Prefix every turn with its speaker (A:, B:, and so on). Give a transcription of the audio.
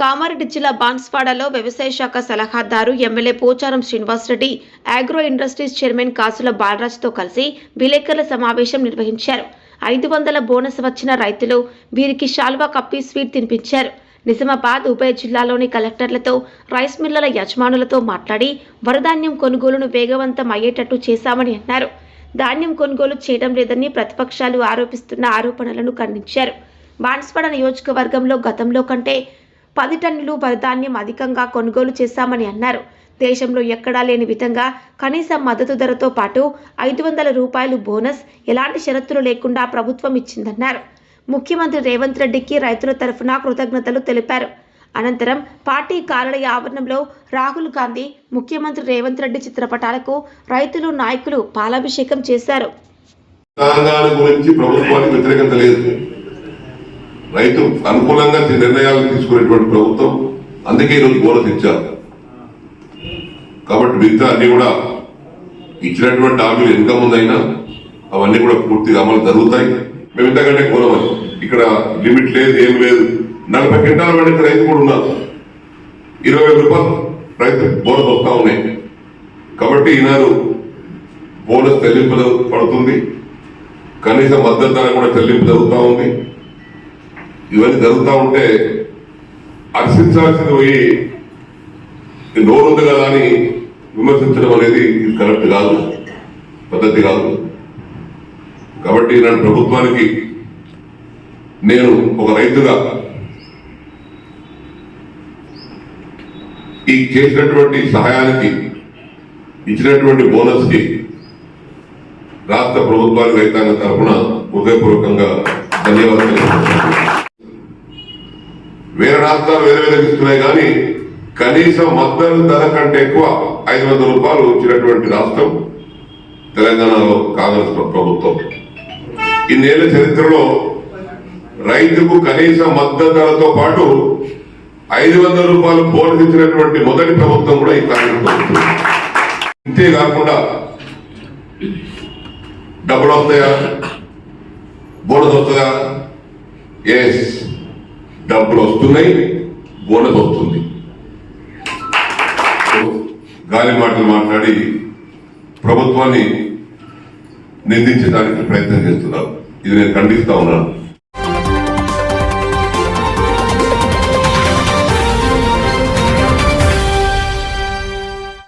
A: కామారెడ్డి జిల్లా బాన్స్వాడలో వ్యవసాయ శాఖ సలహాదారు MLA Pocharam Srinivasa Reddy agro industries chairman Kasula బాలరాజ్తో కలిసి విలేకరుల సమావేశం నిర్వహించారు. ఐదు వందల బోనస్ వచ్చిన రైతులు వీరికి శాల్వా కప్పి స్వీట్ తినిపించారు. నిజామాబాద్ ఉభయ జిల్లాలోని కలెక్టర్లతో రైస్ మిల్లల యజమానులతో మాట్లాడి వరధాన్యం కొనుగోలును వేగవంతం అయ్యేటట్టు చేశామని అన్నారు. ధాన్యం కొనుగోలు చేయడం లేదని ప్రతిపక్షాలు ఆరోపిస్తున్న ఆరోపణలను ఖండించారు. బాన్స్వాడ నియోజకవర్గంలో గతంలో కంటే పది టన్నులు వరిధాన్యం అధికంగా కొనుగోలు చేశామని అన్నారు. దేశంలో ఎక్కడా లేని విధంగా కనీస మద్దతు ధరతో పాటు ఐదు వందల రూపాయలు బోనస్ ఎలాంటి షరతులు లేకుండా ప్రభుత్వం ఇచ్చిందన్నారు. ముఖ్యమంత్రి రేవంత్ రెడ్డికి రైతుల తరఫున కృతజ్ఞతలు తెలిపారు. అనంతరం పార్టీ కార్యాలయ ఆవరణంలో రాహుల్ గాంధీ ముఖ్యమంత్రి రేవంత్ రెడ్డి చిత్రపటాలకు రైతులు నాయకులు పాలాభిషేకం చేశారు.
B: తెలంగాణ గురించి ప్రభుత్వానికి వ్యతిరేకత లేదు. రైతు అనుకూలంగా నిర్ణయాలు తీసుకునేటువంటి ప్రభుత్వం అందుకే ఈరోజు బోనస్ ఇచ్చారు. కాబట్టి మిగతా అన్ని కూడా ఇచ్చినటువంటి హామీలు ఎంత ముందైనా అవన్నీ కూడా పూర్తిగా అమలు జరుగుతాయి. మేము ఇంతకంటే కోరమని. ఇక్కడ లిమిట్ లేదు ఏం లేదు. నలభై క్వింటాల పండించే రైతు కూడా ఉన్నారు. ఇరవై వేల రూపాయలు రైతు బోనస్ వస్తా ఉన్నాయి. కాబట్టి ఈనాడు బోనస్ చెల్లింపు పడుతుంది. కనీస మద్దతు ధర కూడా చెల్లింపు జరుగుతూ ఉంది. ఇవన్నీ జరుగుతూ ఉంటే హర్షించాల్సింది పోయి నోరుంది ఉంది కదా అని విమర్శించడం అనేది ఇది కరెక్ట్ కాదు పద్ధతి కాదు. కాబట్టి నా ప్రభుత్వానికి నేను ఒక రైతుగా ఈ చేసినటువంటి సహాయానికి ఇచ్చినటువంటి బోనస్కి రాష్ట్ర ప్రభుత్వానికి రైతాంగం తరఫున హృదయపూర్వకంగా ధన్యవాదాలు వేరే రాష్ట్రాలు వేరే వేరే ఇస్తున్నాయి కానీ కనీసం మద్దతు ధర కంటే ఎక్కువ ఐదు వందల రూపాయలు ఇచ్చినటువంటి రాష్ట్రం తెలంగాణలో కాంగ్రెస్ ప్రభుత్వం. ఇన్నేళ్ళ చరిత్రలో రైతుకు కనీస మద్దతు ధరతో పాటు ఐదు వందల రూపాయలు బోనస్ ఇచ్చినటువంటి మొదటి ప్రభుత్వం కూడా ఈ కాంగ్రెస్ ప్రభుత్వం. ఇంతేకాకుండా డబ్బులు వస్తాయా? బోనస్ వస్తుందా? ఎస్ డబ్బులు వస్తున్నాయి బోనస్ వస్తుంది. గాలి మాటలు మాట్లాడి ప్రభుత్వాన్ని నిందించడానికి ప్రయత్నం చేస్తున్నారు ఇది నేను ఖండిస్తా ఉన్నాను.